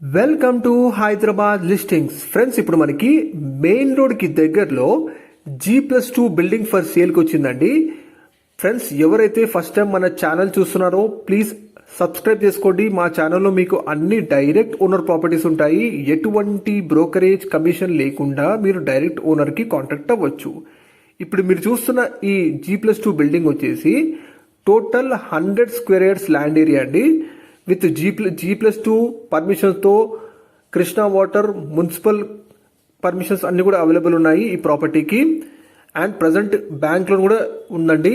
Welcome to Hyderabad listings friends ఇప్పుడు మనకి main రోడ్కి దగ్గరలో G plus two building for సేల్కి వచ్చిందండి. ఫ్రెండ్స్ ఎవరైతే ఫస్ట్ టైం మన ఛానల్ చూస్తున్నారో ప్లీజ్ సబ్స్క్రైబ్ చేసుకోండి. మా ఛానల్లో మీకు అన్ని డైరెక్ట్ ఓనర్ ప్రాపర్టీస్ ఉంటాయి. ఎటువంటి బ్రోకరేజ్ కమిషన్ లేకుండా మీరు డైరెక్ట్ ఓనర్కి కాంటాక్ట్ అవ్వచ్చు. ఇప్పుడు మీరు చూస్తున్న ఈ జీ ప్లస్ టూ బిల్డింగ్ వచ్చేసి total hundred square yards land area అండి. With G G plus two పర్మిషన్స్తో Krishna water municipal permissions అన్నీ కూడా అవైలబుల్ ఉన్నాయి ఈ ప్రాపర్టీకి అండ్ ప్రజెంట్ బ్యాంక్ లోన్ కూడా ఉందండి.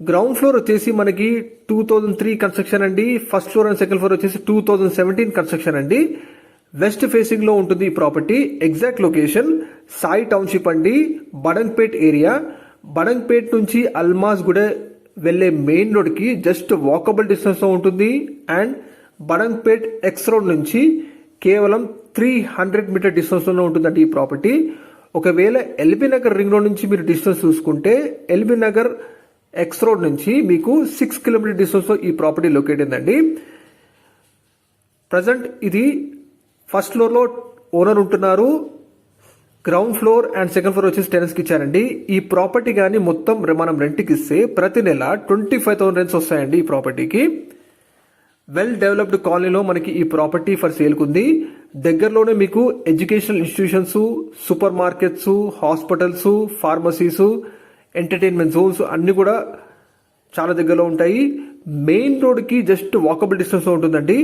గ్రౌండ్ ఫ్లోర్ వచ్చేసి మనకి టూ థౌజండ్ త్రీ కన్స్ట్రక్షన్ అండి. First floor and second floor వచ్చేసి టూ థౌజండ్ సెవెంటీన్ కన్స్ట్రక్షన్ అండి. వెస్ట్ ఫేసింగ్లో ఉంటుంది ఈ property exact location Sai township అండి. బడంగ్పేట్ ఏరియా బడంగ్పేట్ నుంచి అల్మాస్ కూడా వెళ్ళే మెయిన్ రోడ్కి జస్ట్ వాకబుల్ డిస్టెన్స్లో ఉంటుంది. అండ్ బడంగ్పేట్ ఎక్స్ రోడ్ నుంచి కేవలం త్రీ హండ్రెడ్ మీటర్ డిస్టెన్స్లోనే ఉంటుందండి ఈ ప్రాపర్టీ ఒకవేళ ఎల్బీ నగర్ రింగ్ రోడ్ నుంచి మీరు డిస్టెన్స్ చూసుకుంటే ఎల్బీ నగర్ ఎక్స్ రోడ్ నుంచి మీకు సిక్స్ కిలోమీటర్ డిస్టెన్స్లో ఈ ప్రాపర్టీ లొకేట్ అయిందండి. ప్రజెంట్ ఇది ఫస్ట్ ఫ్లోర్లో ఓనర్ ఉంటున్నారు. Ground floor and second floor వచ్చేసి టెనెన్స్కి ఇచ్చారండి. ఈ ప్రాపర్టీ కానీ మొత్తం మనం రెంట్కి ఇస్తే ప్రతి నెల ట్వంటీ ఫైవ్ థౌసండ్ రెంట్స్ వస్తాయండి ఈ ప్రాపర్టీకి వెల్ డెవలప్డ్ కాలనీలో మనకి ఈ ప్రాపర్టీ ఫర్ సేల్కి ఉంది. దగ్గరలోనే మీకు educational institutions super markets hospitals pharmacies entertainment zones అన్ని కూడా చాలా దగ్గరలో ఉంటాయి. మెయిన్ రోడ్కి జస్ట్ వాకబుల్ డిస్టెన్స్ ఉంటుందండి.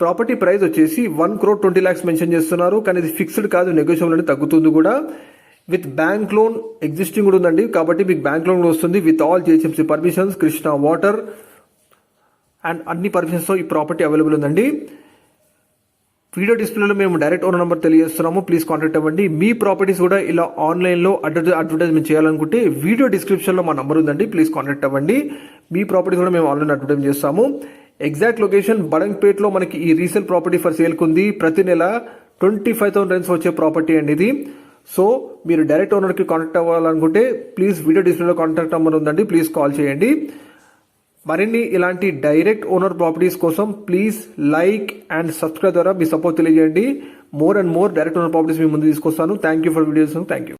ప్రాపర్టీ ప్రైస్ వచ్చేసి one crore twenty lakhs mention చేస్తున్నారు. కానీ ఇది ఫిక్స్డ్ కాదు నెగోషియబుల్ అని తగ్గుతుంది కూడా. విత్ బ్యాంక్ లోన్ ఎగ్జిస్టింగ్ కూడా ఉందండి. కాబట్టి మీకు బ్యాంక్ లోన్ వస్తుంది. With all GHMC permissions Krishna water and అన్ని పర్మిషన్స్తో ఈ ప్రాపర్టీ అవైలబుల్ ఉందండి. వీడియో డిస్ప్లేలో మేము డైరెక్ట్ ఓనర్ నెంబర్ తెలియజేస్తున్నాము. ప్లీజ్ కాంటాక్ట్ అవ్వండి. మీ ప్రాపర్టీస్ కూడా ఇలా ఆన్లైన్లో అడ్వర్టైజ్ అడ్వర్టైజ్మెంట్ చేయాలనుకుంటే వీడియో డిస్క్రిప్షన్లో మా నెంబర్ ఉందండి. ప్లీజ్ కాంటాక్ట్ అవ్వండి. మీ ప్రాపర్టీస్ కూడా మేము ఆన్లైన్ అడ్వర్టైజ్ చేస్తాము. ఎగ్జాక్ట్ లొకేషన్ బడంగ్పేట్లో మనకి ఈ రీసేల్ ప్రాపర్టీ ఫర్ సేల్కి ఉంది ప్రతి నెల ట్వంటీ ఫైవ్ థౌసండ్ రెంట్స్ వచ్చే ప్రాపర్టీ అండి ఇది. సో మీరు డైరెక్ట్ ఓనర్కి కాంటాక్ట్ అవ్వాలనుకుంటే ప్లీజ్ వీడియో డిస్ప్లేలో కాంటాక్ట్ నెంబర్ ఉందండి ప్లీజ్ కాల్ చేయండి. మరిన్ని ఇలాంటి డైరెక్ట్ ఓనర్ ప్రాపర్టీస్ కోసం ప్లీజ్ లైక్ అండ్ సబ్స్క్రైబ్ ద్వారా మీ సపోర్ట్ తెలియజేయండి. More and more direct owner properties మీ ముందు తీసుకొస్తాను. Thank you for videos thank you